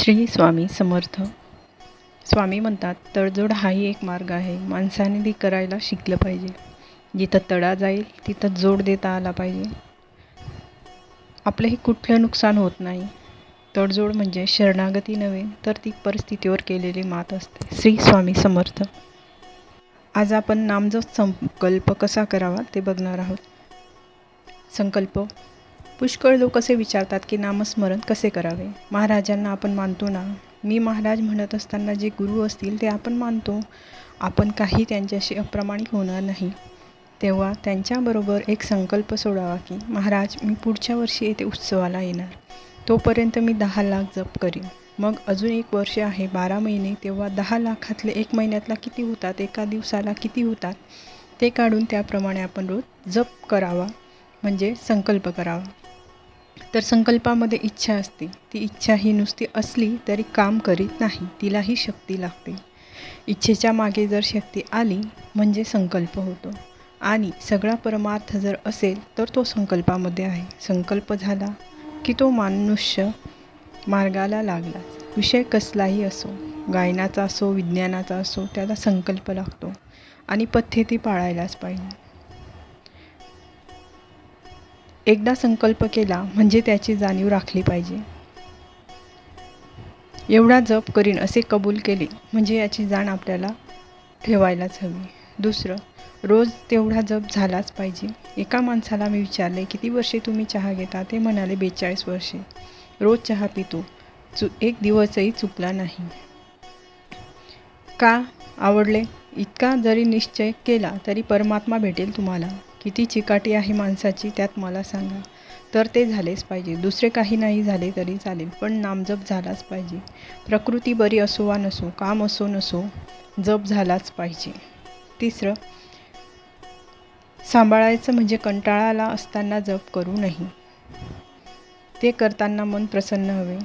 श्री स्वामी समर्थ. स्वामी म्हणतात तडजोड हाही एक मार्ग आहे. माणसाने ती करायला शिकलं पाहिजे. जिथं तडा जाईल तिथं जोड देता आला पाहिजे. आपलंही कुठलं नुकसान होत नाही. तडजोड म्हणजे शरणागती नव्हे तर ती परिस्थितीवर केलेली मात असते. श्री स्वामी समर्थ. आज आपण नामजप संकल्प कसा करावा ते बघणार आहोत. संकल्प पुष्कळ लोक असे विचारतात की नामस्मरण कसे करावे? महाराजांना आपण मानतो ना? मी महाराज म्हणत असताना जे गुरु असतील ते आपण मानतो. आपण काही त्यांच्याशी अप्रमाणिक होणार नाही. तेव्हा त्यांच्याबरोबर एक संकल्प सोडावा की महाराज मी पुढच्या वर्षी येथे उत्सवाला येणार. तोपर्यंत मी दहा लाख जप करीन. मग अजून एक वर्ष आहे बारा महिने. तेव्हा दहा लाखातले एक महिन्यातला किती होतात? एका दिवसाला किती होतात? ते काढून त्याप्रमाणे आपण रोज जप करावा. म्हणजे संकल्प करावा. तर संकल्पामध्ये इच्छा असते. ती इच्छा ही नुसती असली तरी काम करीत नाही तिलाही शक्ती लागते. इच्छेच्या मागे जर शक्ती आली म्हणजे संकल्प होतो. आणि सगळा परमार्थ जर असेल तर तो संकल्पामध्ये आहे. संकल्प झाला की तो मनुष्य मार्गाला लागला विषय कसलाही असो गायनाचा असो विज्ञानाचा असो त्याला संकल्प लागतो. आणि पद्धती पाळायलाच पाहिजे. एकदा संकल्प केला म्हणजे त्याची जाणीव राखली पाहिजे. एवढा जप करीन असे कबूल केले म्हणजे याची जाण आपल्याला ठेवायलाच हवी. दुसरं रोज तेवढा जप झालाच पाहिजे. एका माणसाला मी विचारले किती वर्षे तुम्ही चहा घेता? ते म्हणाले बेचाळीस वर्षे. रोज चहा पितो. चु एक दिवसही चुकला नाही. का आवडले? इतका जरी निश्चय केला तरी परमात्मा भेटेल तुम्हाला. किती चिकाटी आहे माणसाची त्यात मला सांगा. तर ते झालेच पाहिजे. दुसरे काही नाही झाले तरी चालेल पण नामजप झालाच पाहिजे. प्रकृती बरी असो वा नसो काम असो नसो जप झालाच पाहिजे. तिसरं सांभाळायचं म्हणजे कंटाळाला असताना जप करू नाही ते करताना मन प्रसन्न हवे.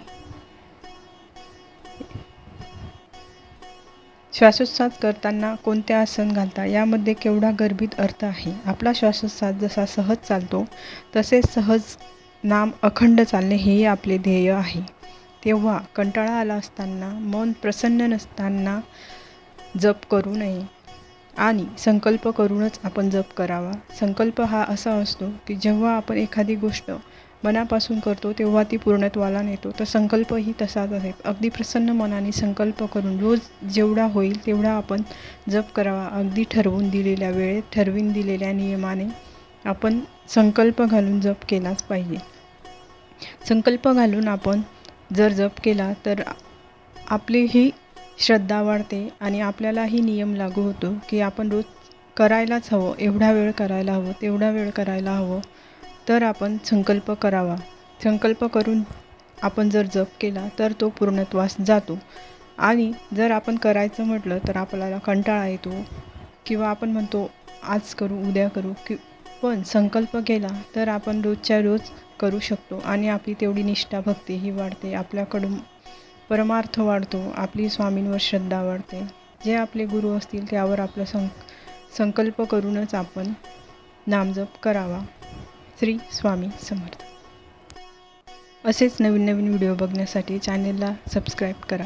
श्वासोच्छ्वास करताना कोणते आसन घालता? यामध्ये केवढा गर्भित अर्थ आहे? आपला श्वासोच्छ्वास जसा सहज चालतो तसे सहज नाम अखंड चालणे हेही आपले ध्येय आहे. तेव्हा कंटाळा आला असताना मन प्रसन्न नसताना जप करू नये. आणि संकल्प करूनच आपण जप करावा. संकल्प हा असा असतो की जेव्हा आपण एखादी गोष्ट मनापासून करतो तेव्हा ती पूर्णत्वाला नेतो. तर संकल्पही तसाच आहे. अगदी प्रसन्न मनाने संकल्प करून रोज जेवढा होईल तेवढा आपण जप करावा. अगदी ठरवून दिलेल्या वेळेत ठरवून दिलेल्या नियमाने आपण संकल्प घालून जप केलाच पाहिजे. संकल्प घालून आपण जर जप केला तर आपली ही श्रद्धा वाढते आणि आपल्यालाही नियम लागू होतो की आपण रोज करायलाच हवं. एवढा वेळ करायला हवं तेवढा वेळ करायला हवं. तर आपण संकल्प करावा. संकल्प करून आपण जर जप केला तर तो पूर्णत्वास जातो. आणि जर आपण करायचं म्हटलं तर आपल्याला कंटाळा येतो किंवा आपण म्हणतो आज करू उद्या करू. कि पण संकल्प केला तर आपण रोजच्या रोज करू शकतो आणि आपली तेवढी निष्ठा भक्तीही वाढते. आपल्याकडून परमार्थ वाढतो. आपली स्वामींवर श्रद्धा वाढते. जे आपले गुरु असतील त्यावर आपलं सं संकल्प करूनच आपण नामजप करावा. श्री स्वामी समर्थ. असेच नवीन नवीन व्हिडिओ बघण्यासाठी चॅनेलला सबस्क्राईब करा.